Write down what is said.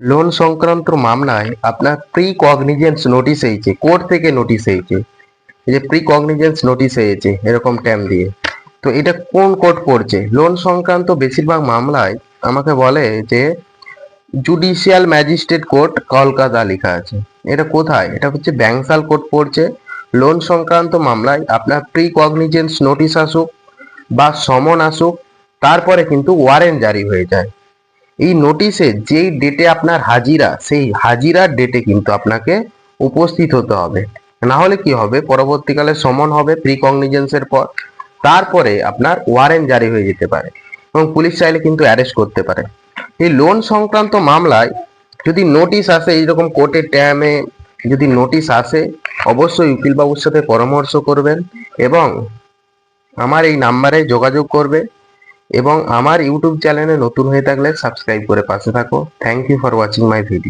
Loan সংক্রান্ত মামলায় আপনার প্রি কগনিজেন্স নোটিশ হয়েছে কোর্ট থেকে নোটিশ হয়েছে এই যে প্রি কগনিজেন্স নোটিশ হয়েছে এরকম ট্যাম দিয়ে। তো এটা কোন কোর্ট পড়ছে লোন সংক্রান্ত বেশিরভাগ মামলায় আমাকে বলে যে জুডিশিয়াল ম্যাজিস্ট্রেট কোর্ট কলকাতা লেখা আছে। এটা কোথায়? এটা হচ্ছে ব্যাংসাল কোর্ট পড়ছে। লোন সংক্রান্ত মামলায় আপনার প্রি কগনিজেন্স নোটিশ আসুক বা সমন আসুক, তারপরে কিন্তু ওয়ারেন্ট জারি হয়ে যায়। এই নোটিশে যেই ডেটে আপনার হাজিরা, সেই হাজিরার ডেটে কিন্তু আপনাকে উপস্থিত হতে হবে। না হলে কি হবে? পরবর্তীকালে সমন হবে প্রি কগনিজেন্সের পর। তারপরে আপনার ওয়ারেন্ট জারি হয়ে যেতে পারে এবং পুলিশ চাইলে কিন্তু অ্যারেস্ট করতে পারে। এই লোন সংক্রান্ত মামলায় যদি নোটিশ আসে, এইরকম কোর্টের ট্যামে যদি নোটিশ আসে, অবশ্যই উকিলবাবুর সাথে পরামর্শ করবেন এবং আমার এই নাম্বারে যোগাযোগ করবে। এবং আমার ইউটিউব চ্যানেলে নতুন হয়ে থাকলে সাবস্ক্রাইব করে পাশে থাকো। Thank you for watching my video